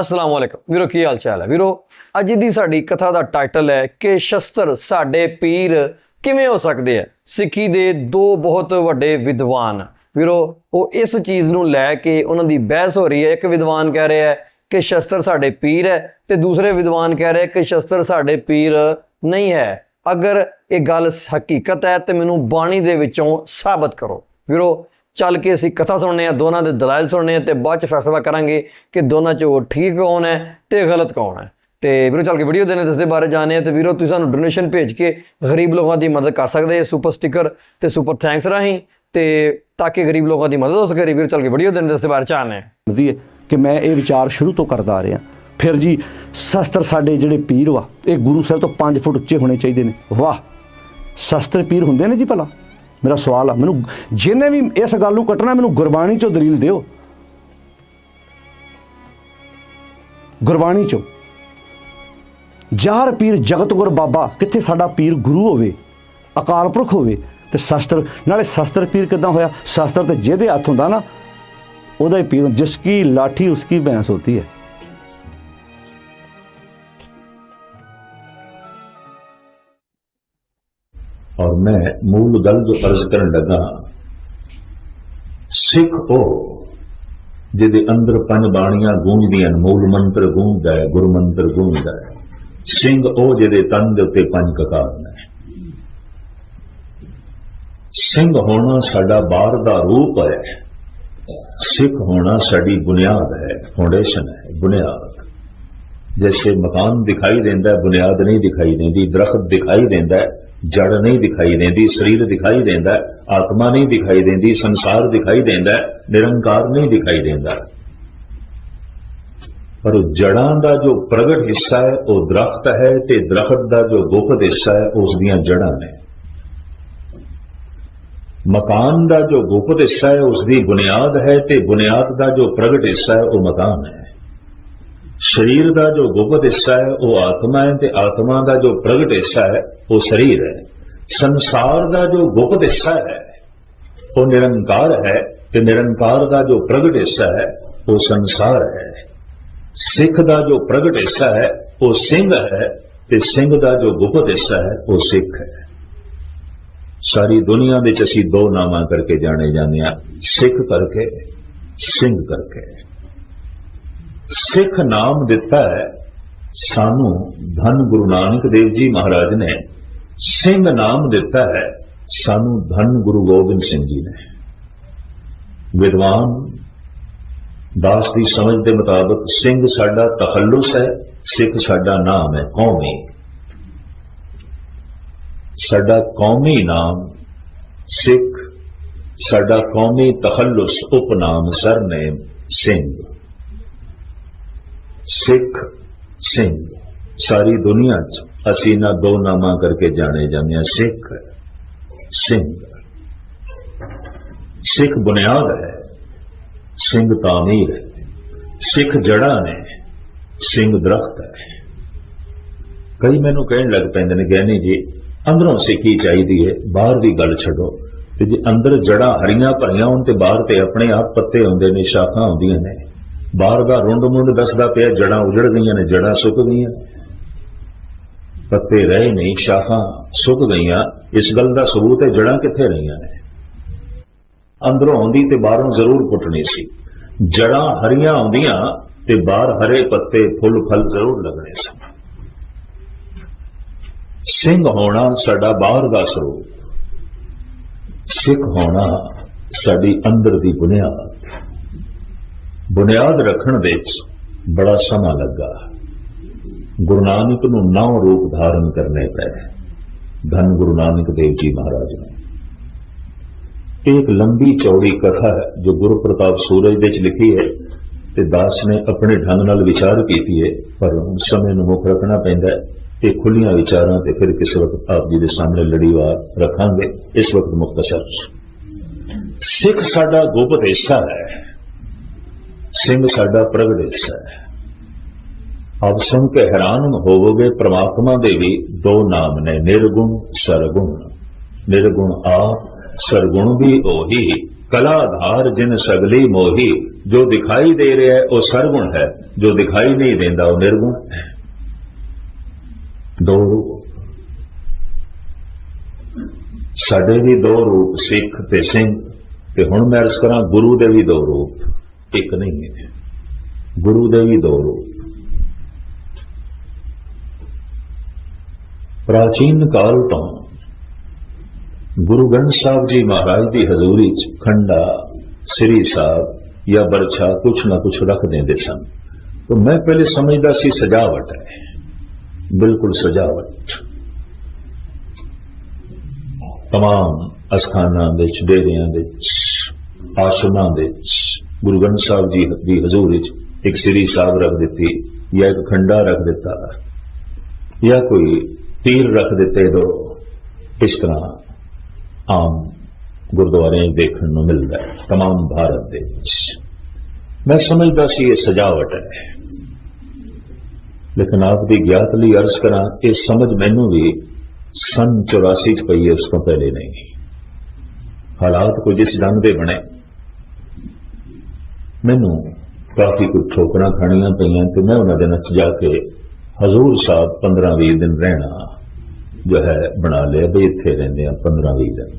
ਅਸਲਾਮ ਵਾਲੇਕਮ ਵੀਰੋ, ਕੀ ਹਾਲ ਚਾਲ ਹੈ? ਵੀਰੋ, ਅੱਜ ਦੀ ਸਾਡੀ ਕਥਾ ਦਾ ਟਾਈਟਲ ਹੈ ਕਿ ਸ਼ਸਤਰ ਸਾਡੇ ਪੀਰ ਕਿਵੇਂ ਹੋ ਸਕਦੇ ਆ ਸਿੱਖੀ ਦੇ ਦੋ ਬਹੁਤ ਵੱਡੇ ਵਿਦਵਾਨ। ਵੀਰੋ, ਉਹ ਇਸ ਚੀਜ਼ ਨੂੰ ਲੈ ਕੇ ਉਹਨਾਂ ਦੀ ਬਹਿਸ ਹੋ ਰਹੀ ਹੈ। ਇੱਕ ਵਿਦਵਾਨ ਕਹਿ ਰਿਹਾ ਹੈ ਕਿ ਸ਼ਸਤਰ ਸਾਡੇ ਪੀਰ ਹੈ ਤੇ ਦੂਸਰੇ ਵਿਦਵਾਨ ਕਹਿ ਰਿਹਾ ਕਿ ਸ਼ਸਤਰ ਸਾਡੇ ਪੀਰ ਨਹੀਂ ਹੈ। ਅਗਰ ਇਹ ਗੱਲ ਹਕੀਕਤ ਹੈ ਤੇ ਮੈਨੂੰ ਬਾਣੀ ਦੇ ਵਿੱਚੋਂ ਸਾਬਤ ਕਰੋ। ਵੀਰੋ ਚੱਲ ਕੇ ਅਸੀਂ ਕਥਾ ਸੁਣਨੇ ਆ, ਦੋਨਾਂ ਦੇ ਦਲਾਇਲ ਸੁਣਨੇ ਆ ਤੇ ਬਾਅਦ ਚ ਫੈਸਲਾ ਕਰਾਂਗੇ ਕਿ ਦੋਨਾਂ ਚੋਂ ਠੀਕ ਕੌਣ ਹੈ ਤੇ ਗਲਤ ਕੌਣ ਹੈ। ਤੇ ਵੀਰੋ, ਚੱਲ ਕੇ ਵੀਡੀਓ ਦੇਣੇ ਦੱਸਦੇ ਬਾਰੇ ਜਾਣੇ ਆ ਤੇ ਵੀਰੋ, ਤੁਸੀਂ ਸਾਨੂੰ ਡੋਨੇਸ਼ਨ ਭੇਜ ਕੇ ਗਰੀਬ ਲੋਕਾਂ ਦੀ ਮਦਦ ਕਰ ਸਕਦੇ ਹੋ ਸੁਪਰ ਸਟicker ਤੇ ਸੁਪਰ ਥੈਂਕਸ ਰਾਹੀਂ ਤੇ ਤਾਂ ਕਿ ਗਰੀਬ ਲੋਕਾਂ ਦੀ ਮਦਦ ਹੋ ਸਕੇ। ਵੀਰੋ, ਚੱਲ ਕੇ ਵੀਡੀਓ ਦੇਣੇ ਦੱਸਦੇ ਬਾਰੇ ਚਾਹਨੇ ਆ। ਹੈ ਕਿ ਮੈਂ ਇਹ ਵਿਚਾਰ ਸ਼ੁਰੂ ਤੋਂ ਕਰਦਾ ਆ ਰਿਹਾ। ਫਿਰ ਜੀ, ਸ਼ਸਤਰ ਸਾਡੇ ਜਿਹੜੇ ਪੀਰ ਵਾ, ਇਹ ਗੁਰੂ ਸਾਹਿਬ ਤੋਂ 5 ਫੁੱਟ ਉੱਚੇ ਹੋਣੇ ਚਾਹੀਦੇ ਨੇ। ਵਾਹ, ਸ਼ਸਤਰ ਪੀਰ ਹੁੰਦੇ ਨੇ ਜੀ ਭਲਾ। ਮੇਰਾ ਸਵਾਲ ਆ, ਮੈਨੂੰ ਜਿਹਨੇ ਵੀ ਇਸ ਗੱਲ ਨੂੰ ਕੱਟਣਾ, ਮੈਨੂੰ ਗੁਰਬਾਣੀ ਚੋਂ ਦਲੀਲ ਦਿਓ। ਗੁਰਬਾਣੀ ਚੋਂ। ਜਾਹਰ ਪੀਰ ਜਗਤ ਗੁਰ ਬਾਬਾ, ਕਿੱਥੇ ਸਾਡਾ ਪੀਰ ਗੁਰੂ ਹੋਵੇ, ਅਕਾਲ ਪੁਰਖ ਹੋਵੇ, ਤੇ ਸ਼ਸਤਰ, ਨਾਲੇ ਸ਼ਸਤਰ ਪੀਰ ਕਿਦਾਂ ਹੋਇਆ? ਸ਼ਸਤਰ ਤੇ ਜਿਹਦੇ ਹੱਥ ਹੁੰਦਾ ਨਾ, ਉਹਦਾ ਹੀ ਪੀਰ ਜਿਸ ਕੀ ਲਾਠੀ ਉਸकी ਭੈਂਸ ਹੋਤੀ ਹੈ। ਔਰ ਮੈਂ ਮੂਲ ਗੱਲ ਜੋ ਅਰਜ਼ ਕਰਨ ਲੱਗਾ ਸਿੱਖ ਉਹ ਜਿਹਦੇ ਅੰਦਰ ਪੰਜ ਬਾਣੀਆਂ ਗੂੰਜਦੀਆਂ ਨੇ, ਮੂਲ ਮੰਤਰ ਗੂੰਜਦਾ ਹੈ ਗੁਰੂ ਮੰਤਰ ਗੂੰਜਦਾ ਹੈ ਸਿੰਘ ਉਹ ਜਿਹਦੇ ਤਨ ਦੇ ਉੱਤੇ ਪੰਜ ਕਕਾਰ ਨੇ ਸਿੰਘ ਹੋਣਾ ਸਾਡਾ ਬਾਹਰ ਦਾ ਰੂਪ ਹੈ ਸਿੱਖ ਹੋਣਾ ਸਾਡੀ ਬੁਨਿਆਦ ਹੈ ਫਾਊਂਡੇਸ਼ਨ ਹੈ ਬੁਨਿਆਦ जैसे मकान दिखाई देता है बुनियाद नहीं दिखाई देती दरख्त दिखाई ਜੜ ਨਹੀਂ ਦਿਖਾਈ ਦਿੰਦੀ, ਸਰੀਰ ਦਿਖਾਈ ਦਿੰਦਾ, ਆਤਮਾ ਨਹੀਂ ਦਿਖਾਈ ਦਿੰਦੀ, ਸੰਸਾਰ ਦਿਖਾਈ ਦਿੰਦਾ, ਨਿਰੰਕਾਰ ਨਹੀਂ ਦਿਖਾਈ ਦਿੰਦਾ। ਪਰ ਜੜਾਂ ਦਾ ਜੋ ਪ੍ਰਗਟ ਹਿੱਸਾ ਹੈ, ਉਹ ਦਰਖਤ ਹੈ ਤੇ ਦਰਖਤ ਦਾ ਜੋ ਗੁਪਤ ਹਿੱਸਾ ਹੈ, ਉਸ ਦੀਆਂ ਜੜਾਂ ਨੇ। ਮਕਾਨ ਦਾ ਜੋ ਗੁਪਤ ਹਿੱਸਾ ਹੈ, ਉਸ ਦੀ ਬੁਨਿਆਦ ਹੈ ਤੇ ਬੁਨਿਆਦ ਦਾ ਜੋ ਪ੍ਰਗਟ ਹਿੱਸਾ ਹੈ, ਉਹ ਮਕਾਨ ਹੈ। ਸਰੀਰ ਦਾ ਜੋ ਗੁਪਤ ਹਿੱਸਾ ਹੈ, ਉਹ ਆਤਮਾ ਹੈ ਤੇ ਆਤਮਾ ਦਾ ਜੋ ਪ੍ਰਗਟ ਹਿੱਸਾ ਹੈ, ਉਹ ਸਰੀਰ ਹੈ। ਸੰਸਾਰ ਦਾ ਜੋ ਗੁਪਤ ਹਿੱਸਾ ਹੈ, ਉਹ ਨਿਰੰਕਾਰ ਹੈ ਤੇ ਨਿਰੰਕਾਰ ਦਾ ਜੋ ਪ੍ਰਗਟ ਹਿੱਸਾ ਹੈ, ਉਹ ਸੰਸਾਰ ਹੈ। ਸਿੱਖ ਦਾ ਜੋ ਪ੍ਰਗਟ ਹਿੱਸਾ ਹੈ, ਉਹ ਸਿੰਘ ਹੈ ਤੇ ਸਿੰਘ ਦਾ ਜੋ ਗੁਪਤ ਹਿੱਸਾ ਹੈ, ਉਹ ਸਿੱਖ ਹੈ। ਸਾਰੀ ਦੁਨੀਆ ਵਿੱਚ ਅਸੀਂ ਦੋ ਨਾਮਾਂ ਕਰਕੇ ਜਾਣੇ ਜਾਂਦੇ ਹਾਂ, ਸਿੱਖ ਕਰਕੇ, ਸਿੰਘ ਕਰਕੇ। ਸਿੱਖ ਨਾਮ ਦਿੱਤਾ ਹੈ, ਸਾਨੂੰ ਧੰਨ ਗੁਰੂ ਨਾਨਕ ਦੇਵ ਜੀ ਮਹਾਰਾਜ ਨੇ ਸਿੰਘ ਨਾਮ ਦਿੱਤਾ ਹੈ, ਸਾਨੂੰ ਧੰਨ ਗੁਰੂ ਗੋਬਿੰਦ ਸਿੰਘ ਜੀ ਨੇ। ਵਿਦਵਾਨ, ਦਾਸ ਦੀ ਸਮਝ ਦੇ ਮੁਤਾਬਕ ਸਿੰਘ ਸਾਡਾ ਤਖੱਲੁਸ ਹੈ, ਸਿੱਖ ਸਾਡਾ ਨਾਮ ਹੈ, ਕੌਮੀ। ਸਾਡਾ ਕੌਮੀ ਨਾਮ ਸਿੱਖ, ਸਾਡਾ ਕੌਮੀ ਤਖੱਲੁਸ, ਉਪਨਾਮ, ਸਰਨੇਮ, ਸਿੰਘ। ਸਿੱਖ ਸਿੰਘ, ਸਾਰੀ ਦੁਨੀਆ 'ਚ ਅਸੀਂ ਨਾ ਦੋ ਨਾਮਾਂ ਕਰਕੇ ਜਾਣੇ ਜਾਂਦੇ ਹਾਂ, ਸਿੱਖ ਸਿੰਘ। ਸਿੱਖ ਬੁਨਿਆਦ ਹੈ, ਸਿੰਘ ਤਾਮੀਰ ਹੈ ਸਿੱਖ ਜੜ੍ਹਾਂ ਨੇ, ਸਿੰਘ ਦਰਖਤ ਹੈ। ਕਈ ਮੈਨੂੰ ਕਹਿਣ ਲੱਗ ਪੈਂਦੇ ਨੇ ਗਿਆਨੀ ਜੀ, ਅੰਦਰੋਂ ਸਿੱਖੀ ਚਾਹੀਦੀ ਹੈ, ਬਾਹਰ ਦੀ ਗੱਲ ਛੱਡੋ। ਤੇ ਜੇ ਅੰਦਰ ਜੜ੍ਹਾਂ ਹਰੀਆਂ ਭਰੀਆਂ ਹੋਣ ਤੇ ਬਾਹਰ ਤੇ ਆਪਣੇ ਆਪ ਪੱਤੇ ਹੁੰਦੇ ਨੇ, ਸ਼ਾਖਾਂ ਹੁੰਦੀਆਂ ਨੇ ਬਾਹਰ ਦਾ ਰੁੰਡ ਮੁੰਡ ਦੱਸਦਾ ਪਿਆ, ਜੜਾਂ ਉਜੜ ਗਈਆਂ ਨੇ, ਜੜਾਂ ਸੁੱਕ ਗਈਆਂ। ਪੱਤੇ ਰਹੇ ਨਹੀਂ ਸ਼ਾਖਾਂ ਸੁੱਕ ਗਈਆਂ। ਇਸ ਗੱਲ ਦਾ ਸਬੂਤ ਹੈ, ਜੜਾਂ ਕਿੱਥੇ ਰਹੀਆਂ ਨੇ? ਅੰਦਰੋਂ ਆਉਂਦੀ ਤੇ ਬਾਹਰੋਂ ਜ਼ਰੂਰ ਪੁੱਟਣੀ ਸੀ। ਜੜਾਂ ਹਰੀਆਂ ਆਉਂਦੀਆਂ ਤੇ ਬਾਹਰ ਹਰੇ ਪੱਤੇ, ਫੁੱਲ, ਫਲ ਜ਼ਰੂਰ ਲੱਗਣੇ ਸਨ। ਸਿੰਘ ਹੋਣਾ ਸਾਡਾ ਬਾਹਰ ਦਾ ਸਰੂਪ। ਸਿੱਖ ਹੋਣਾ ਸਾਡੀ ਅੰਦਰ ਦੀ ਬੁਨਿਆਦ। ਬੁਨਿਆਦ ਰੱਖਣ ਵਿੱਚ ਬੜਾ ਸਮਾਂ ਲੱਗਾ। ਗੁਰੂ ਨਾਨਕ ਨੂੰ ਨੌ ਰੂਪ ਧਾਰਨ ਕਰਨੇ ਪਏ। ਧੰਨ ਗੁਰੂ ਨਾਨਕ ਦੇਵ ਜੀ ਮਹਾਰਾਜ ਨੇ। ਇਹ ਇੱਕ ਲੰਬੀ ਚੌੜੀ ਕਥਾ ਹੈ, ਜੋ ਗੁਰੂ ਪ੍ਰਤਾਪ ਸੂਰਜ ਵਿੱਚ ਲਿਖੀ ਹੈ ਤੇ ਦਾਸ ਨੇ ਆਪਣੇ ਢੰਗ ਨਾਲ ਵਿਚਾਰ ਕੀਤੀ ਹੈ, ਪਰ ਹੁਣ ਸਮੇਂ ਨੂੰ ਮੁੱਖ ਰੱਖਣਾ ਪੈਂਦਾ ਹੈ। ਇਹ ਖੁੱਲੀਆਂ ਵਿਚਾਰਾਂ ਤੇ ਫਿਰ ਕਿਸੇ ਵਕਤ ਆਪ ਜੀ ਦੇ ਸਾਹਮਣੇ ਲੜੀਵਾਰ ਰੱਖਾਂਗੇ, ਇਸ ਵਕਤ ਮੁਖਤਸਰ। ਸਿੱਖ ਸਾਡਾ ਗੁਪਤ ਹਿੱਸਾ ਹੈ। ਸਿੰਘ ਸਾਡਾ ਪ੍ਰਗਟ ਹੈ। ਆਪ ਸੁਣ ਕੇ ਹੈਰਾਨ ਹੋਵੋਗੇ, ਪ੍ਰਮਾਤਮਾ ਦੇ ਵੀ ਦੋ ਨਾਮ ਨੇ, ਨਿਰਗੁਣ, ਸਰਗੁਣ। ਨਿਰਗੁਣ ਆਪ, ਸਰਗੁਣ ਵੀ ਉਹੀ। ਕਲਾਧਾਰ ਜਿਨ ਸਗਲੀ ਮੋਹੀ, ਜੋ ਦਿਖਾਈ ਦੇ ਰਿਹਾ ਹੈ, ਉਹ ਸਰਗੁਣ ਹੈ। ਜੋ ਦਿਖਾਈ ਨਹੀਂ ਦਿੰਦਾ, ਉਹ ਨਿਰਗੁਣ ਹੈ। ਦੋ ਰੂਪ। ਸਾਡੇ ਵੀ ਦੋ ਰੂਪ, ਸਿੱਖ ਤੇ ਸਿੰਘ। ਤੇ ਹੁਣ ਮੈਂ ਅਰਜ਼ ਕਰਾਂ, ਗੁਰੂ ਦੇ ਵੀ ਦੋ ਰੂਪ। ਇੱਕ ਨਹੀਂ ਹੈ। ਗੁਰੂ ਦੇ ਵੀ ਦੋ ਰੂਪ। ਪ੍ਰਾਚੀਨ ਕਾਲ ਤੋਂ ਗੁਰੂ ਗ੍ਰੰਥ ਸਾਹਿਬ ਜੀ ਮਹਾਰਾਜ ਦੀ ਹਜ਼ੂਰੀ ਚ ਖੰਡਾ, ਸ੍ਰੀ ਸਾਹਿਬ ਜਾਂ ਬਰਛਾ ਕੁਛ ਨਾ ਕੁਛ ਰੱਖ ਦਿੰਦੇ ਸਨ। ਤਾਂ ਮੈਂ ਪਹਿਲੇ ਸਮਝਦਾ ਸੀ ਸਜਾਵਟ ਹੈ। ਬਿਲਕੁਲ ਸਜਾਵਟ। ਤਮਾਮ ਅਸਥਾਨਾਂ ਵਿੱਚ, ਡੇਰਿਆਂ ਵਿੱਚ ਆਸ਼ਰਮਾਂ ਵਿੱਚ। ਗੁਰੂ ਗ੍ਰੰਥ ਸਾਹਿਬ ਜੀ ਦੀ ਹਜ਼ੂਰੀ ਚ ਇੱਕ ਸ੍ਰੀ ਸਾਹਿਬ ਰੱਖ ਦਿੱਤੀ ਜਾਂ ਇੱਕ ਖੰਡਾ ਰੱਖ ਦਿੱਤਾ ਜਾਂ ਕੋਈ ਤੀਰ ਰੱਖ ਦਿੱਤੇ ਦੋ ਇਸ ਤਰ੍ਹਾਂ ਆਮ ਗੁਰਦੁਆਰਿਆਂ 'ਚ ਦੇਖਣ ਨੂੰ ਮਿਲਦਾ ਹੈ तमाम ਭਾਰਤ ਦੇ ਵਿੱਚ ਮੈਂ ਸਮਝਦਾ ਸੀ ਇਹ ਸਜਾਵਟ ਹੈ ਲੇਕਿਨ ਆਪ ਦੀ ਗਿਆਤ ਲਈ ਅਰਜ਼ ਕਰਾਂ ਇਹ ਸਮਝ ਮੈਨੂੰ ਵੀ ਸਨ 84 ਚ ਪਈ ਹੈ ਉਸ ਤੋਂ ਪਹਿਲੇ ਨਹੀਂ ਹਾਲਾਤ ਕੁਝ ਇਸ ਢੰਗ ਦੇ ਬਣੇ ਮੈਨੂੰ ਕਾਫੀ ਕੁਝ ਠੋਕਰਾਂ ਖਾਣੀਆਂ ਪਈਆਂ ਤੇ ਮੈਂ ਉਹਨਾਂ ਦਿਨਾਂ ਚ ਜਾ ਕੇ ਹਜ਼ੂਰ ਸਾਹਿਬ 15-20 ਦਿਨ ਰਹਿਣਾ ਜੋ ਹੈ ਬਣਾ ਲਿਆ ਵੀ ਇੱਥੇ ਰਹਿੰਦੇ ਆ 15-20 ਦਿਨ।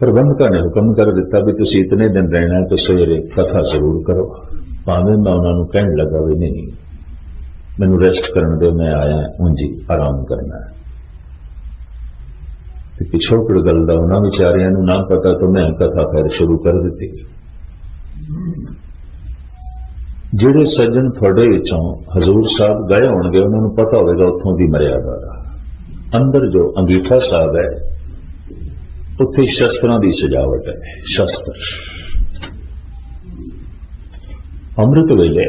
ਪ੍ਰਬੰਧਕਾਂ ਨੇ ਹੁਕਮ ਕਰ ਦਿੱਤਾ ਵੀ ਤੁਸੀਂ ਇਤਨੇ ਦਿਨ ਰਹਿਣਾ ਹੈ ਤਾਂ ਸਵੇਰੇ ਕਥਾ ਜ਼ਰੂਰ ਕਰੋ। ਭਾਵੇਂ ਮੈਂ ਉਹਨਾਂ ਨੂੰ ਕਹਿਣ ਲੱਗਾ ਵੀ ਨਹੀਂ, ਮੈਨੂੰ ਰੈਸਟ ਕਰਨ ਦਿਓ, ਮੈਂ ਆਇਆ ਉਂਝ ਆਰਾਮ ਕਰਨਾ ਹੈ। ਤੇ ਪਿਛੋਕੜ ਗੱਲ ਦਾ ਉਹਨਾਂ ਵਿਚਾਰਿਆਂ ਨੂੰ ਨਾ ਪਤਾ ਤਾਂ ਮੈਂ ਕਥਾ ਫਿਰ ਸ਼ੁਰੂ ਕਰ ਦਿੱਤੀ ਜਿਹੜੇ ਸੱਜਣ ਤੁਹਾਡੇ ਵਿੱਚੋਂ ਹਜ਼ੂਰ ਸਾਹਿਬ ਗਏ ਹੋਣਗੇ ਉਹਨਾਂ ਨੂੰ ਪਤਾ ਹੋਵੇਗਾ ਉੱਥੋਂ ਦੀ ਮਰਿਆਦਾ ਦਾ ਅੰਦਰ ਜੋ ਅੰਗੀਠਾ ਸਾਹਿਬ ਹੈ ਉੱਥੇ ਸ਼ਸਤਰਾਂ ਦੀ ਸਜਾਵਟ ਹੈ ਸ਼ਸਤਰ ਅੰਮ੍ਰਿਤ ਵੇਲੇ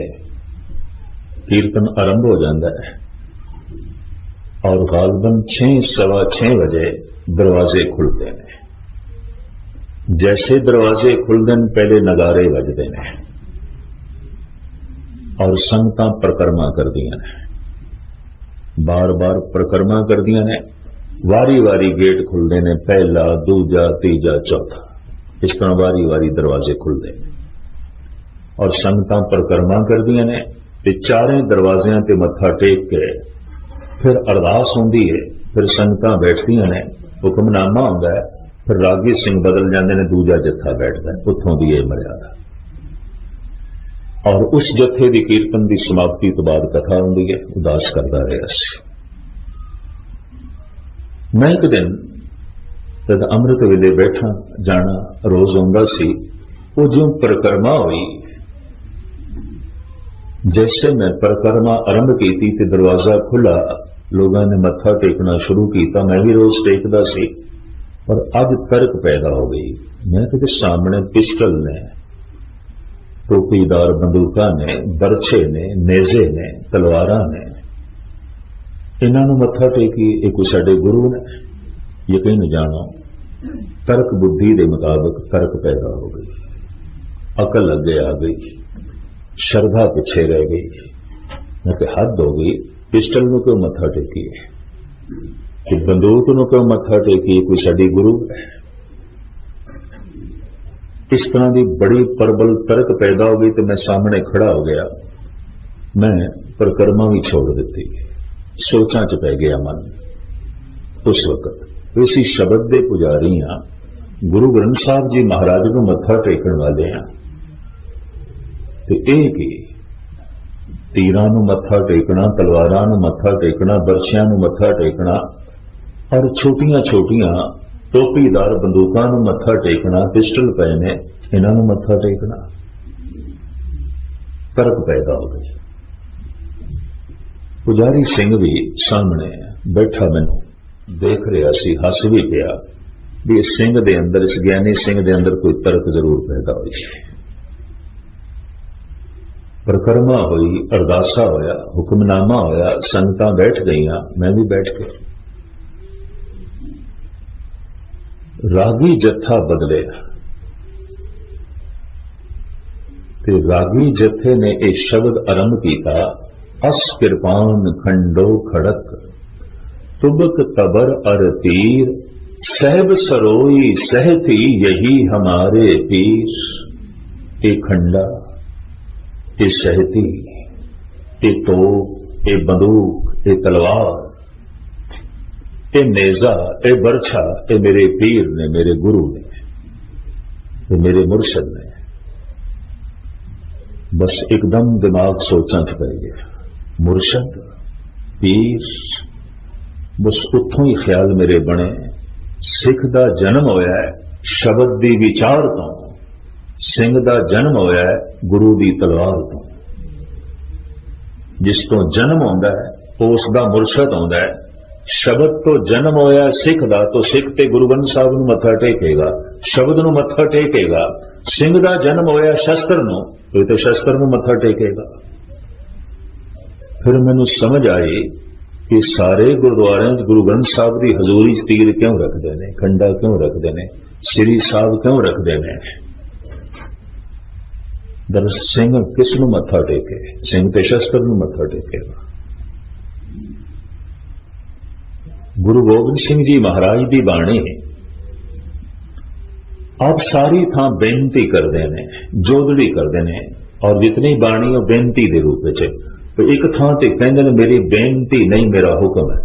ਕੀਰਤਨ ਆਰੰਭ ਹੋ ਜਾਂਦਾ ਹੈ और गालबन छह सवा छह बजे दरवाजे खुलते हैं। जैसे दरवाजे खुलते हैं पहले नगारे बजते हैं। और संगत परिक्रमा कर दिया ने बार बार परिक्रमा कर दिया ने वारी वारी गेट खुलते ने पहला, दूजा, तीजा, चौथा। इस तरह वारी वारी दरवाजे खुलते हैं। और संगत परिक्रमा कर दिया ने चारे दरवाजे ते मत्था टेक के फिर अरदास होंगी है। फिर संगत बैठदिया ने ਹੁਕਮਨਾਮਾ ਹੁੰਦਾ ਫਿਰ ਰਾਗੀ ਸਿੰਘ ਬਦਲ ਜਾਂਦੇ ਨੇ, ਦੂਜਾ ਜੱਥਾ ਬੈਠਦਾ ਉੱਥੋਂ ਦੀ ਇਹ ਮਰਿਆਦਾ। ਔਰ ਉਸ ਜਥੇ ਦੀ ਕੀਰਤਨ ਦੀ ਸਮਾਪਤੀ ਤੋਂ ਬਾਅਦ ਕਥਾ ਹੁੰਦੀ ਹੈ, ਉਦਾਸ ਕਰਦਾ ਰਿਹਾ ਸੀ। ਮੈਂ ਇੱਕ ਦਿਨ ਜਦ ਅੰਮ੍ਰਿਤ ਵੇਲੇ ਬੈਠਾ, ਜਾਣਾ ਰੋਜ਼ ਆਉਂਦਾ ਸੀ, ਉਹ ਜਿਉਂ ਪ੍ਰਕਰਮਾ ਹੋਈ। ਜੈਸੇ ਮੈਂ ਪ੍ਰਕਰਮਾ ਆਰੰਭ ਕੀਤੀ ਤੇ ਦਰਵਾਜ਼ਾ ਖੁੱਲਾ ਲੋਕਾਂ ਨੇ ਮੱਥਾ ਟੇਕਣਾ ਸ਼ੁਰੂ ਕੀਤਾ। ਮੈਂ ਵੀ ਰੋਜ਼ ਟੇਕਦਾ ਸੀ। ਪਰ ਅੱਜ ਤਰਕ ਪੈਦਾ ਹੋ ਗਈ। ਮੈਂ ਕਿਤੇ ਸਾਹਮਣੇ ਪਿਸਟਲ ਨੇ, ਟੋਪੀਦਾਰ ਬੰਦੂਕਾਂ ਨੇ ਦਰਛੇ ਨੇ, ਨੇਜ਼ੇ ਨੇ, ਤਲਵਾਰਾਂ ਨੇ। ਇਹਨਾਂ ਨੂੰ ਮੱਥਾ ਟੇਕੀ, ਇਹ ਕੋਈ ਸਾਡੇ ਗੁਰੂ ਨੇ? ਯਕੀਨ ਜਾਣੋ, ਤਰਕ ਬੁੱਧੀ ਦੇ ਮੁਤਾਬਕ ਤਰਕ ਪੈਦਾ ਹੋ ਗਈ। ਅਕਲ ਅੱਗੇ ਆ ਗਈ। ਸ਼ਰਧਾ ਪਿੱਛੇ ਰਹਿ ਗਈ। ਮੈਂ ਕਿ ਹੱਦ ਹੋ ਗਈ। ਪਿਸਟਲ ਨੂੰ ਕਿਉਂ ਮੱਥਾ મથા ટેકીએ ਬੰਦੂਕ ਨੂੰ ਕਿਉਂ ਮੱਥਾ ટેકીએ ਕੋਈ ਸਾਡੀ ਗੁਰੂ ਇਸ ਤਰ੍ਹਾਂ ਦੀ ਬੜੀ ਪਰਬਲ ਤਰਕ ਪੈਦਾ ਹੋ ਗਈ ਤੇ ਮੈਂ ਸਾਹਮਣੇ ਖੜਾ ਹੋ ਗਿਆ। ਮੈਂ ਪ੍ਰਕਰਮਾ ਵੀ ਛੋੜ ਦਿੱਤੀ। ਸੋਚਾਂ 'ਚ ਪੈ ਗਿਆ ਮਨ। ਉਸ ਵਕਤ ਇਸੇ ਸ਼ਬਦ ਦੇ ਪੁਜਾਰੀ ਆ ਗੁਰੂ ਗ੍ਰੰਥ ਸਾਹਿਬ ਜੀ ਮਹਾਰਾਜ ਨੂੰ ਮੱਥਾ ਟੇਕਣ ਵਾਲੇ ਆ ਤੇ ਇਹ ਕੀ ਤੀਰਾਂ ਨੂੰ ਮੱਥਾ ਟੇਕਣਾ, ਤਲਵਾਰਾਂ ਨੂੰ ਮੱਥਾ ਟੇਕਣਾ ਬਰਸਿਆਂ ਨੂੰ ਮੱਥਾ ਟੇਕਣਾ, ਔਰ ਛੋਟੀਆਂ ਛੋਟੀਆਂ ਟੋਪੀਦਾਰ ਬੰਦੂਕਾਂ ਨੂੰ ਮੱਥਾ ਟੇਕਣਾ, ਪਿਸਟਲ ਪਏ ਨੇ, ਇਹਨਾਂ ਨੂੰ ਮੱਥਾ ਟੇਕਣਾ। ਫ਼ਰਕ ਪੈਦਾ ਹੋ ਗਿਆ। ਪੁਜਾਰੀ ਸਿੰਘ ਵੀ ਸਾਹਮਣੇ ਬੈਠਾ ਮੈਨੂੰ ਦੇਖ ਰਿਹਾ ਸੀ, ਹੱਸ ਵੀ ਪਿਆ ਵੀ ਇਸ ਸਿੰਘ ਦੇ ਅੰਦਰ, ਇਸ ਗਿਆਨੀ ਸਿੰਘ ਦੇ ਅੰਦਰ ਕੋਈ ਤਰਕ ਜ਼ਰੂਰ ਪੈਦਾ ਹੋਈ। ਸੀ परिक्रमा हुई अरदासा होया हुक्मनामा होया संगता बैठ गई मैं भी बैठ गया रागी जत्था बदले ते रागी जत्थे ने एक शब्द आरंभ किया अस कृपान खंडो खड़क तुबक तबर अर तीर सहब सरोई सहती यही हमारे पीर ए खंडा ਇਹ ਸਹਿਤੀ, ਇਹ ਤੋ ਇਹ ਬੰਦੂਕ, ਇਹ ਤਲਵਾਰ, ਇਹ ਨੇਜ਼ਾ, ਇਹ ਬਰਛਾ, ਇਹ ਮੇਰੇ ਪੀਰ ਨੇ, ਮੇਰੇ ਗੁਰੂ ਨੇ, ਇਹ ਮੇਰੇ ਮੁਰਸ਼ਦ ਨੇ। ਬਸ ਇੱਕਦਮ ਦਿਮਾਗ ਸੋਚਾਂ 'ਚ ਪੈ ਗਿਆ। ਮੁਰਸ਼ਦ, ਪੀਰ, ਬਸ ਉੱਥੋਂ ਹੀ ਖਿਆਲ ਮੇਰੇ ਬਣੇ। ਸਿੱਖ ਦਾ ਜਨਮ ਹੋਇਆ ਹੈ, ਸ਼ਬਦ ਦੀ ਵਿਚਾਰ ਤੋਂ। ਸਿੰਘ ਦਾ ਜਨਮ ਹੋਇਆ ਹੈ ਗੁਰੂ ਦੀ ਤਲਵਾਰ ਤੋਂ। ਜਿਸ ਤੋਂ ਜਨਮ ਆਉਂਦਾ ਹੈ ਉਸ ਦਾ ਮੁਰਸ਼ਦ ਆਉਂਦਾ ਹੈ। ਸ਼ਬਦ ਤੋਂ ਜਨਮ ਹੋਇਆ ਸਿੱਖ ਦਾ ਤੋਂ ਸਿੱਖ ਤੇ ਗੁਰੂ ਗ੍ਰੰਥ ਸਾਹਿਬ ਨੂੰ ਮੱਥਾ ਟੇਕੇਗਾ। ਸ਼ਬਦ ਨੂੰ ਮੱਥਾ ਟੇਕੇਗਾ। ਸਿੰਘ ਦਾ ਜਨਮ ਹੋਇਆ, ਸ਼ਸਤਰ ਨੂੰ ਉਹ ਤੇ ਸ਼ਸਤਰ ਨੂੰ ਮੱਥਾ ਟੇਕੇਗਾ। ਫਿਰ ਮੈਨੂੰ ਸਮਝ ਆਈ ਕਿ ਸਾਰੇ ਗੁਰਦੁਆਰਿਆਂ 'ਚ ਗੁਰੂ ਗ੍ਰੰਥ ਸਾਹਿਬ ਦੀ ਹਜ਼ੂਰੀ ਸਤੀਰ ਕਿਉਂ ਰੱਖਦੇ ਨੇ? ਖੰਡਾ ਕਿਉਂ ਰੱਖਦੇ ਨੇ? ਸ੍ਰੀ ਸਾਹਿਬ ਕਿਉਂ ਰੱਖਦੇ ਨੇ? ਦਰ ਸਿੰਘ ਕਿਸ ਨੂੰ ਮੱਥਾ ਟੇਕੇ ਸਿੰਘ ਤੇ ਸ਼ਸਤਰ ਨੂੰ ਮੱਥਾ ਟੇਕੇਗਾ ਗੁਰੂ ਗੋਬਿੰਦ ਸਿੰਘ ਜੀ ਮਹਾਰਾਜ ਦੀ ਬਾਣੀ ਆਪ ਸਾਰੀ ਥਾਂ ਬੇਨਤੀ ਕਰਦੇ ਨੇ ਜੋਦੜੀ ਕਰਦੇ ਨੇ ਔਰ ਜਿਤਨੀ ਬਾਣੀ ਉਹ ਬੇਨਤੀ ਦੇ ਰੂਪ ਵਿੱਚ ਹੈ। ਤੇ ਇੱਕ ਥਾਂ ਤੇ ਕਹਿੰਦੇ ਨੇ ਮੇਰੀ ਬੇਨਤੀ ਨਹੀਂ ਮੇਰਾ ਹੁਕਮ ਹੈ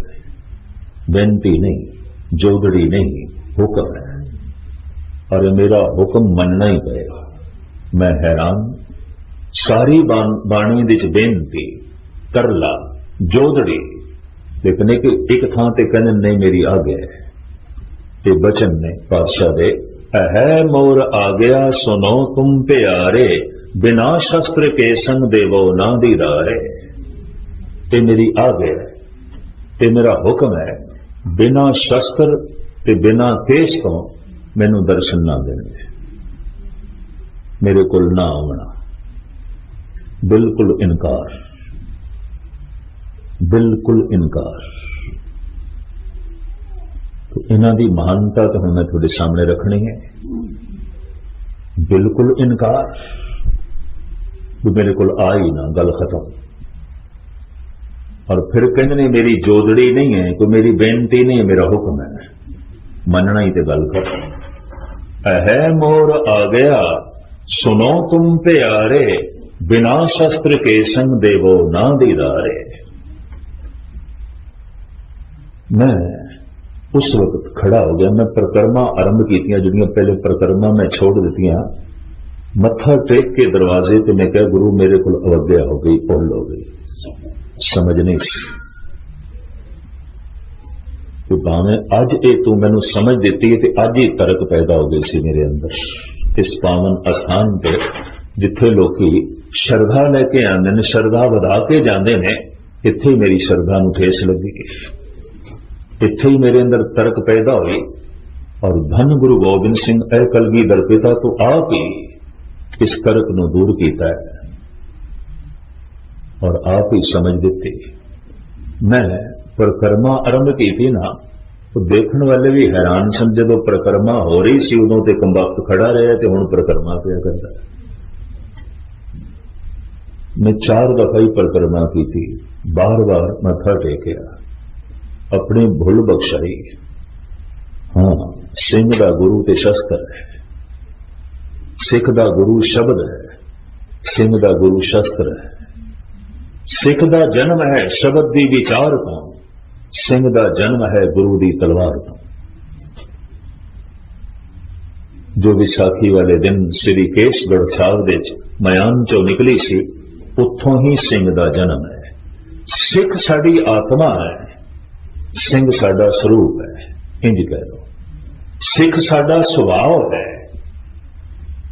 ਬੇਨਤੀ ਨਹੀਂ ਜੋਦੜੀ ਨਹੀਂ ਹੁਕਮ ਹੈ ਔਰ ਇਹ ਮੇਰਾ ਹੁਕਮ ਮੰਨਣਾ ਹੀ ਪਏਗਾ ਮੈਂ ਹੈਰਾਨ। ਸਾਰੀ ਬਾਣ- ਬਾਣੀ ਵਿੱਚ ਬੇਨਤੀ ਕਰਲਾ ਜੋਦੜੀ ਲੇਕਿਨ ਇੱਕ ਇੱਕ ਥਾਂ ਤੇ ਕਹਿੰਦੇ, ਨਹੀਂ, ਮੇਰੀ ਆਗਿਆ ਹੈ। ਤੇ ਬਚਨ ਨੇ ਪਾਤਸ਼ਾਹ ਦੇ ਹੈ ਮੋਰ ਆ ਗਿਆ ਸੁਨੋ ਤੁਮ ਪਿਆਰੇ, ਬਿਨਾ ਸ਼ਸਤਰ ਕੇ ਸੰਗ ਦੇਵੋ ਨਾ ਦੀ ਰਾਏ ਤੇ ਮੇਰੀ ਆਗਿਆ ਹੈ, ਤੇ ਮੇਰਾ ਹੁਕਮ ਹੈ, ਬਿਨਾ ਸ਼ਸਤਰ ਤੇ ਬਿਨਾ ਕੇਸ ਤੋਂ ਮੈਨੂੰ ਦਰਸ਼ਨ ਨਾ ਦੇਣੇ ਮੇਰੇ ਕੋਲ ਨਾ ਆਉਣਾ ਬਿਲਕੁਲ ਇਨਕਾਰ ਬਿਲਕੁਲ ਇਨਕਾਰ ਤੇ ਇਹਨਾਂ ਦੀ ਮਹਾਨਤਾ ਤਾਂ ਹੁਣ ਮੈਂ ਤੁਹਾਡੇ ਸਾਹਮਣੇ ਰੱਖਣੀ ਹੈ ਬਿਲਕੁਲ ਇਨਕਾਰ ਵੀ ਮੇਰੇ ਕੋਲ ਆ ਹੀ ਨਾ ਗੱਲ ਖਤਮ ਔਰ ਫਿਰ ਕਹਿੰਦੇ ਨੇ ਮੇਰੀ ਜੋਦੜੀ ਨਹੀਂ ਹੈ ਕੋਈ ਮੇਰੀ ਬੇਨਤੀ ਨਹੀਂ ਹੈ ਮੇਰਾ ਹੁਕਮ ਹੈ ਮੰਨਣਾ ਹੀ ਤੇ ਗੱਲ ਖਤਮ ਹੈ ਮੋਰ ਆ ਗਿਆ ਸੁਨੋ ਤੁਮ ਪਿਆਰੇ, ਬਿਨਾ ਸ਼ਸਤਰ ਕੇ ਸੰਗ ਦੇਵੋ ਨਾ ਦੀਦਾਰੇ। ਮੈਂ ਉਸ ਵਕਤ ਖੜਾ ਹੋ ਗਿਆ, ਮੈਂ ਪ੍ਰਕਰਮਾ ਆਰੰਭ ਕੀਤੀਆਂ, ਜਿਹੜੀਆਂ ਪਹਿਲੇ ਪ੍ਰਕਰਮਾ ਮੈਂ ਛੋੜ ਦਿੱਤੀਆਂ। ਮੱਥਾ ਟੇਕ ਕੇ ਦਰਵਾਜ਼ੇ ਤੇ ਮੈਂ ਕਿਹਾ, ਗੁਰੂ, ਮੇਰੇ ਕੋਲ ਅਵੱਗਿਆ ਹੋ ਗਈ ਭੁੱਲ ਹੋ ਗਈ ਸਮਝ ਨਹੀਂ ਸੀ। ਕਿ ਭਾਵੇਂ ਅੱਜ ਇਹ ਤੂੰ ਮੈਨੂੰ ਸਮਝ ਦਿੱਤੀ ਹੈ, ਤੇ ਅੱਜ ਹੀ ਤਰਕ ਪੈਦਾ ਹੋ ਗਈ ਸੀ ਮੇਰੇ ਅੰਦਰ। ਇਸ ਪਾਵਨ ਅਸਥਾਨ ਤੇ, ਜਿੱਥੇ ਲੋਕੀ ਸ਼ਰਧਾ ਲੈ ਕੇ ਆਉਂਦੇ ਨੇ, ਸ਼ਰਧਾ ਵਧਾ ਕੇ ਜਾਂਦੇ ਨੇ, ਇੱਥੇ ਹੀ ਮੇਰੀ ਸ਼ਰਧਾ ਨੂੰ ਠੇਸ ਲੱਗੀ। ਇੱਥੇ ਹੀ ਮੇਰੇ ਅੰਦਰ ਤਰਕ ਪੈਦਾ ਹੋਈ ਔਰ ਧੰਨ ਗੁਰੂ ਗੋਬਿੰਦ ਸਿੰਘ, ਇਹ ਕਲਗੀਧਰ ਪਿਤਾ ਤੋਂ ਆਪ ਹੀ ਇਸ ਤਰਕ ਨੂੰ ਦੂਰ ਕੀਤਾ ਹੈ ਔਰ ਆਪ ਹੀ ਸਮਝ ਦਿੱਤੀ। ਮੈਂ ਪ੍ਰਕਰਮਾ ਆਰੰਭ ਕੀਤੀ ਨਾ ਉਹ ਦੇਖਣ ਵਾਲੇ ਵੀ ਹੈਰਾਨ ਸਨ ਜਦੋਂ ਪ੍ਰਕਰਮਾ ਹੋ ਰਹੀ ਸੀ, ਉਦੋਂ ਤੇ ਕੰਬਖਤ ਖੜਾ ਰਿਹਾ ਤੇ ਹੁਣ ਪ੍ਰਕਰਮਾ ਪਿਆ ਕਰਦਾ। ਮੈਂ ਚਾਰ ਦਫਾ ਹੀ ਪ੍ਰਕਰਮਾ ਕੀਤੀ। ਬਾਰ-ਬਾਰ ਮੱਥਾ ਟੇਕਿਆ। ਆਪਣੀ ਭੁੱਲ ਬਖਸ਼ਾਈ। ਹਾਂ, ਸਿੰਘ ਦਾ ਗੁਰੂ ਤੇ ਸ਼ਸਤਰ ਹੈ। ਸਿੱਖ ਦਾ ਗੁਰੂ ਸ਼ਬਦ ਹੈ। ਸਿੰਘ ਦਾ ਗੁਰੂ ਸ਼ਸਤਰ ਹੈ। ਸਿੱਖ ਦਾ ਜਨਮ ਹੈ ਸ਼ਬਦ ਦੀ ਵਿਚਾਰ ਤੋਂ ਸਿੰਘ ਦਾ ਜਨਮ ਹੈ ਗੁਰੂ ਦੀ ਤਲਵਾਰ ਤੋਂ। ਜੋ ਵਿਸਾਖੀ ਵਾਲੇ ਦਿਨ ਸ੍ਰੀ ਕੇਸਗੜ੍ਹ ਸਾਹਿਬ ਦੇ ਵਿੱਚ ਮਿਆਨ ਚੋਂ ਨਿਕਲੀ ਸੀ, ਉੱਥੋਂ ਹੀ ਸਿੰਘ ਦਾ ਜਨਮ ਹੈ। ਸਿੱਖ ਸਾਡੀ ਆਤਮਾ ਹੈ, ਸਿੰਘ ਸਾਡਾ ਸਰੂਪ ਹੈ, ਇੰਜ ਕਹਿ ਲਓ। ਸਿੱਖ ਸਾਡਾ ਸੁਭਾਅ ਹੈ,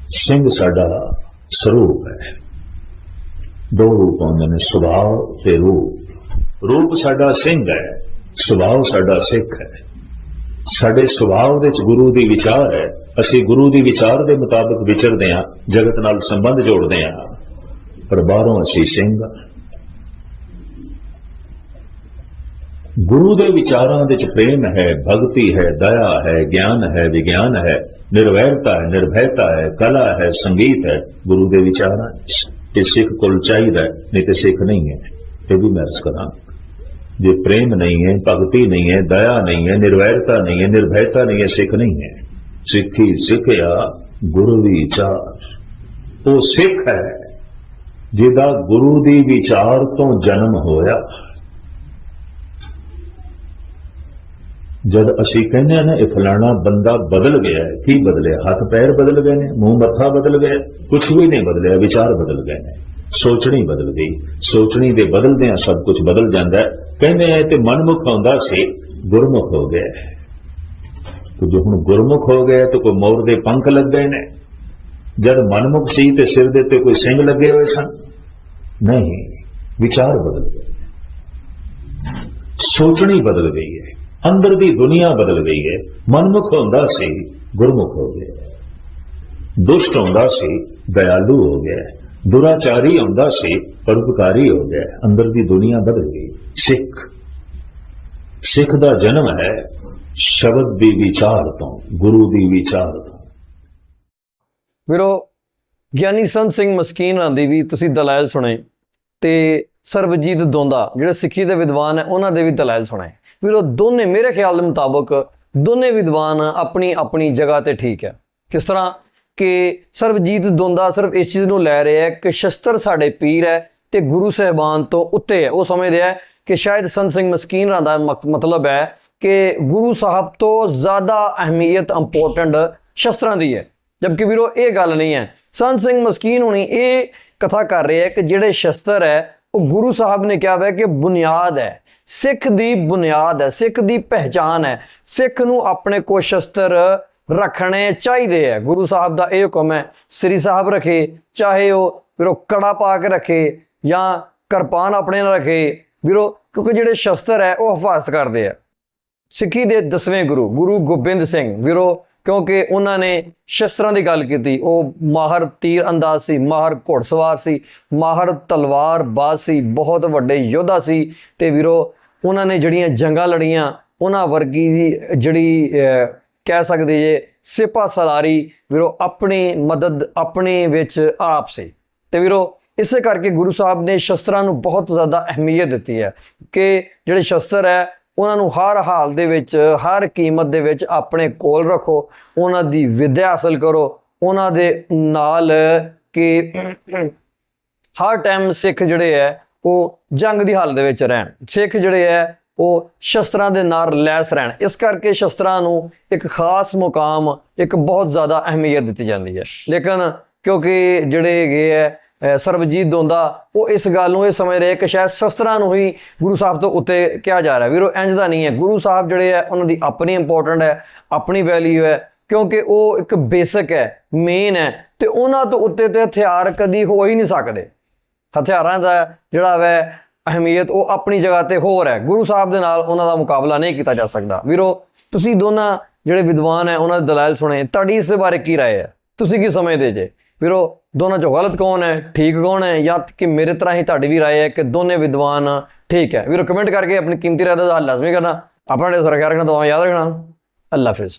ਸਿੰਘ ਸਾਡਾ ਸਰੂਪ ਹੈ। ਦੋ ਰੂਪ ਆਉਂਦੇ ਨੇ ਸੁਭਾਅ ਤੇ ਰੂਪ। ਰੂਪ ਸਾਡਾ ਸਿੰਘ ਹੈ। ਸੁਭਾਅ ਸਾਡਾ ਸਿੱਖ ਹੈ। ਸਾਡੇ ਸੁਭਾਅ ਦੇ ਵਿੱਚ ਗੁਰੂ ਦੀ ਵਿਚਾਰ ਹੈ। ਅਸੀਂ ਗੁਰੂ ਦੀ ਵਿਚਾਰ ਦੇ ਮੁਤਾਬਕ ਵਿਚਰਦੇ ਹਾਂ, ਜਗਤ ਨਾਲ ਸੰਬੰਧ ਜੋੜਦੇ ਹਾਂ। ਪਰ ਬਾਹਰੋਂ ਅਸੀਂ ਸਿੰਘ ਹਾਂ। ਗੁਰੂ ਦੇ ਵਿਚਾਰਾਂ ਵਿੱਚ ਪ੍ਰੇਮ ਹੈ, ਭਗਤੀ ਹੈ, ਦਇਆ ਹੈ, ਗਿਆਨ ਹੈ, ਵਿਗਿਆਨ ਹੈ, ਨਿਰਵੈਰਤਾ ਹੈ ਨਿਰਭੈਤਾ ਹੈ, ਕਲਾ ਹੈ, ਸੰਗੀਤ ਹੈ। ਗੁਰੂ ਦੇ ਵਿਚਾਰਾਂ ਵਿੱਚ, ਇਹ ਸਿੱਖ ਕੋਲ ਚਾਹੀਦਾ ਨਹੀਂ ਤੇ ਸਿੱਖ ਨਹੀਂ ਹੈ। ਇਹ ਵੀ ਮੈਂ ਅਰਜ਼ ਕਰਾਂ ਜੇ ਪ੍ਰੇਮ ਨਹੀਂ ਹੈ ਭਗਤੀ ਨਹੀਂ ਹੈ ਦਇਆ ਨਹੀਂ ਹੈ ਨਿਰਵੈਰਤਾ ਨਹੀਂ ਹੈ ਨਿਰਭੈਤਾ ਨਹੀਂ ਹੈ ਸਿੱਖ ਨਹੀਂ ਹੈ। ਸਿੱਖੀ ਸਿੱਖਿਆ ਗੁਰੂ ਵਿਚਾਰ ਉਹ ਸਿੱਖ ਹੈ ਜਿਹਦਾ ਗੁਰੂ ਦੀ ਵਿਚਾਰ ਤੋਂ ਜਨਮ ਹੋਇਆ। ਜਦ ਅਸੀਂ ਕਹਿੰਦੇ ਆ ਨਾ ਇਹ ਫਲਾਣਾ ਬੰਦਾ ਬਦਲ ਗਿਆ ਹੈ, ਕੀ ਬਦਲਿਆ? ਹੱਥ ਪੈਰ ਬਦਲ ਗਏ ਨੇ ਮੂੰਹ ਮੱਥਾ ਬਦਲ ਗਿਆ ਕੁਝ ਵੀ ਨਹੀਂ ਬਦਲਿਆ ਵਿਚਾਰ ਬਦਲ ਗਏ ਨੇ। ਸੋਚਣੀ ਬਦਲ ਗਈ। ਸੋਚਣੀ ਦੇ ਬਦਲਦਿਆਂ ਸਭ ਕੁਝ ਬਦਲ ਜਾਂਦਾ ਹੈ। ਕਹਿੰਦੇ ਆ ਤੇ ਮਨਮੁਖ ਹੁੰਦਾ ਸੀ, ਗੁਰਮੁਖ ਹੋ ਗਿਆ। ਤੇ ਜੋ ਹੁਣ ਗੁਰਮੁਖ ਹੋ ਗਿਆ ਤਾਂ ਕੋਈ ਮੋਰ ਦੇ ਪੰਖ ਲੱਗ ਗਏ ਨੇ। ਜਦ ਮਨਮੁਖ ਸੀ ਤੇ ਸਿਰ ਦੇ ਉੱਤੇ ਕੋਈ ਸਿੰਘ ਲੱਗੇ ਹੋਏ ਸਨ। ਨਹੀਂ, ਵਿਚਾਰ ਬਦਲ ਗਏ। ਸੋਚਣੀ ਬਦਲ ਗਈ ਹੈ। ਅੰਦਰ ਦੀ ਦੁਨੀਆ ਬਦਲ ਗਈ ਹੈ। ਮਨਮੁਖ ਹੁੰਦਾ ਸੀ, ਗੁਰਮੁਖ ਹੋ ਗਿਆ। ਦੁਸ਼ਟ ਹੁੰਦਾ ਸੀ, ਦਇਆਲੂ ਹੋ ਗਿਆ। ਦੁਰਾਚਾਰੀ ਹੁੰਦਾ ਸੀ, ਪਰਉਪਕਾਰੀ ਹੋ ਗਿਆ। ਅੰਦਰ ਦੀ ਦੁਨੀਆ ਬਦਲ ਗਈ। ਸਿੱਖ। ਸਿੱਖ ਦਾ ਜਨਮ ਹੈ ਸ਼ਬਦ ਦੀ ਵਿਚਾਰ ਤੋਂ, ਗੁਰੂ ਦੀ ਵਿਚਾਰ ਤੋਂ। ਵੀਰੋ, ਗਿਆਨੀ ਸੰਤ ਸਿੰਘ ਮਸਕੀਨ ਹੋਰਾਂ ਵੀ ਤੁਸੀਂ ਦਲਾਇਲ ਸੁਣੇ ਤੇ ਸਰਬਜੀਤ ਦੋਂਦਾ, ਜਿਹੜੇ ਸਿੱਖੀ ਦੇ ਵਿਦਵਾਨ ਹੈ, ਉਹਨਾਂ ਦੇ ਵੀ ਦਲਾਇਲ ਸੁਣੇ। ਵੀਰੋ, ਦੋਨੇ ਮੇਰੇ ਖਿਆਲ ਦੇ ਮੁਤਾਬਕ ਦੋਨੇ ਵਿਦਵਾਨ ਆਪਣੀ ਆਪਣੀ ਜਗ੍ਹਾ ਤੇ ਠੀਕ ਹੈ। ਕਿਸ ਤਰ੍ਹਾਂ ਕਿ ਸਰਬਜੀਤ ਦੋਂਦਾ ਸਿਰਫ ਇਸ ਚੀਜ਼ ਨੂੰ ਲੈ ਰਿਹਾ ਹੈ ਕਿ ਸ਼ਸਤਰ ਸਾਡੇ ਪੀਰ ਹੈ ਤੇ ਗੁਰੂ ਸਾਹਿਬਾਨ ਤੋਂ ਉੱਤੇ ਹੈ। ਉਹ ਸਮਝਦੇ ਹੈ ਕਿ ਸ਼ਾਇਦ ਸੰਤ ਸਿੰਘ ਮਸਕੀਨ ਦਾ ਮਕ- ਮਤਲਬ ਹੈ ਕਿ ਗੁਰੂ ਸਾਹਿਬ ਤੋਂ ਜ਼ਿਆਦਾ ਅਹਿਮੀਅਤ ਇੰਪੋਰਟੈਂਟ ਸ਼ਸਤਰਾਂ ਦੀ ਹੈ। ਜਦਕਿ ਵੀਰੋ, ਇਹ ਗੱਲ ਨਹੀਂ ਹੈ। ਸੰਤ ਸਿੰਘ ਮਸਕੀਨ ਹੁਣੀ ਇਹ ਕਥਾ ਕਰ ਰਹੇ ਹੈ ਕਿ ਜਿਹੜੇ ਸ਼ਸਤਰ ਹੈ, ਉਹ ਗੁਰੂ ਸਾਹਿਬ ਨੇ ਕਿਹਾ ਹੈ ਕਿ ਬੁਨਿਆਦ ਹੈ। ਸਿੱਖ ਦੀ ਬੁਨਿਆਦ ਹੈ, ਸਿੱਖ ਦੀ ਪਹਿਚਾਨ ਹੈ। ਸਿੱਖ ਨੂੰ ਆਪਣੇ ਕੋ ਸ਼ਸਤਰ ਰੱਖਣੇ ਚਾਹੀਦੇ ਹੈ। ਗੁਰੂ ਸਾਹਿਬ ਦਾ ਇਹ ਹੁਕਮ ਹੈ, ਸ੍ਰੀ ਸਾਹਿਬ ਰੱਖੇ, ਚਾਹੇ ਉਹ ਵੀਰੋ ਕੜਾ ਪਾ ਕੇ ਰੱਖੇ ਜਾਂ ਕਿਰਪਾਨ ਆਪਣੇ ਨਾਲ ਰੱਖੇ। ਵੀਰੋ ਕਿਉਂਕਿ ਜਿਹੜੇ ਸ਼ਸਤਰ ਹੈ, ਉਹ ਹਿਫਾਜ਼ਤ ਕਰਦੇ ਆ। ਸਿੱਖੀ ਦੇ ਦਸਵੇਂ ਗੁਰੂ ਗੁਰੂ ਗੋਬਿੰਦ ਸਿੰਘ ਵੀਰੋ, ਕਿਉਂਕਿ ਉਹਨਾਂ ਨੇ ਸ਼ਸਤਰਾਂ ਦੀ ਗੱਲ ਕੀਤੀ। ਉਹ ਮਾਹਰ ਤੀਰ ਅੰਦਾਜ਼ ਸੀ, ਮਾਹਰ ਘੋੜਸਵਾਰ ਸੀ, ਮਾਹਰ ਤਲਵਾਰ ਬਾਜ਼ ਸੀ, ਬਹੁਤ ਵੱਡੇ ਯੋਧਾ ਸੀ। ਤੇ ਵੀਰੋ, ਉਹਨਾਂ ਨੇ ਜਿਹੜੀਆਂ ਜੰਗਾਂ ਲੜੀਆਂ, ਉਹਨਾਂ ਵਰਗੀ ਜਿਹੜੀ ਕਹਿ ਸਕਦੇ ਜੇ ਸਿਪਾ ਸਲਾਰੀ ਵੀਰੋ, ਆਪਣੀ ਮਦਦ, ਆਪਣੇ ਵਿੱਚ ਆਪ ਸੀ। ਤੇ ਵੀਰੋ ਇਸੇ ਕਰਕੇ ਗੁਰੂ ਸਾਹਿਬ ਨੇ ਸ਼ਸਤਰਾਂ ਨੂੰ ਬਹੁਤ ਜ਼ਿਆਦਾ ਅਹਿਮੀਅਤ ਦਿੱਤੀ ਹੈ ਕਿ ਜਿਹੜੇ ਸ਼ਸਤਰ ਹੈ, ਉਹਨਾਂ ਨੂੰ ਹਰ ਹਾਲ ਦੇ ਵਿੱਚ, ਹਰ ਕੀਮਤ ਦੇ ਵਿੱਚ ਆਪਣੇ ਕੋਲ ਰੱਖੋ, ਉਹਨਾਂ ਦੀ ਵਿਦਿਆ ਹਾਸਲ ਕਰੋ, ਉਹਨਾਂ ਦੇ ਨਾਲ ਕਿ ਹਰ ਟਾਈਮ ਸਿੱਖ ਜਿਹੜੇ ਹੈ, ਉਹ ਜੰਗ ਦੀ ਹਾਲਤ ਦੇ ਵਿੱਚ ਰਹਿਣ। ਸਿੱਖ ਜਿਹੜੇ ਹੈ, ਉਹ ਸ਼ਸਤਰਾਂ ਦੇ ਨਾਲ ਲੈਸ ਰਹਿਣ। ਇਸ ਕਰਕੇ ਸ਼ਸਤਰਾਂ ਨੂੰ ਇੱਕ ਖਾਸ ਮੁਕਾਮ, ਇੱਕ ਬਹੁਤ ਜ਼ਿਆਦਾ ਅਹਿਮੀਅਤ ਦਿੱਤੀ ਜਾਂਦੀ ਹੈ। ਲੇਕਿਨ ਕਿਉਂਕਿ ਜਿਹੜੇ ਹੈਗੇ ਹੈ ਸਰਬਜੀਤ ਦੋਂਦਾ ਉਹ ਇਸ ਗੱਲ ਨੂੰ ਇਹ ਸਮਝ ਰਹੇ ਕਿ ਸ਼ਾਇਦ ਸ਼ਸਤਰਾਂ ਨੂੰ ਹੀ ਗੁਰੂ ਸਾਹਿਬ ਤੋਂ ਉੱਤੇ ਕਿਹਾ ਜਾ ਰਿਹਾ ਵੀਰੋ ਇੰਜ ਦਾ ਨਹੀਂ ਹੈ ਗੁਰੂ ਸਾਹਿਬ ਜਿਹੜੇ ਹੈ ਉਹਨਾਂ ਦੀ ਆਪਣੀ ਇੰਪੋਰਟੈਂਟ ਹੈ ਆਪਣੀ ਵੈਲਿਊ ਹੈ ਕਿਉਂਕਿ ਉਹ ਇੱਕ ਬੇਸਿਕ ਹੈ ਮੇਨ ਹੈ ਤੇ ਉਹਨਾਂ ਤੋਂ ਉੱਤੇ ਤੇ ਹਥਿਆਰ ਕਦੀ ਹੋ ਹੀ ਨਹੀਂ ਸਕਦੇ ਹਥਿਆਰਾਂ ਦਾ ਜਿਹੜਾ ਵੈ ਅਹਿਮੀਅਤ ਉਹ ਆਪਣੀ ਜਗ੍ਹਾ ਤੇ ਹੋਰ ਹੈ ਗੁਰੂ ਸਾਹਿਬ ਦੇ ਨਾਲ ਉਹਨਾਂ ਦਾ ਮੁਕਾਬਲਾ ਨਹੀਂ ਕੀਤਾ ਜਾ ਸਕਦਾ ਵੀਰੋ ਤੁਸੀਂ ਦੋਨਾਂ ਜਿਹੜੇ ਵਿਦਵਾਨ ਹੈ ਉਹਨਾਂ ਦੇ ਦਲਾਇਲ ਸੁਣੇ ਤੁਹਾਡੀ ਇਸ ਦੇ ਬਾਰੇ ਕੀ رائے ਹੈ ਤੁਸੀਂ ਕੀ ਸਮਝਦੇ ਜੇ ਵੀਰੋ ਦੋਨਾਂ ਚੋਂ ਗਲਤ ਕੌਣ ਹੈ ਠੀਕ ਕੌਣ ਹੈ ਜਾਂ ਕਿ ਮੇਰੇ ਤਰ੍ਹਾਂ ਹੀ ਤੁਹਾਡੀ ਵੀ رائے ਹੈ ਕਿ ਦੋਨੇ ਵਿਦਵਾਨ ਠੀਕ ਹੈ ਵੀਰੋ ਕਮੈਂਟ ਕਰਕੇ ਆਪਣੀ ਕੀਮਤੀ ਰਾਏ ਦਾ ਹੱਲ ਲਾਜ਼ਮੀ ਕਰਨਾ ਆਪਣਾ ਸਾਰਾ ਖਿਆਲ ਰੱਖਣਾ ਦੁਆ ਯਾਦ ਰੱਖਣਾ ਅੱਲਾ ਹਾਫਿਜ਼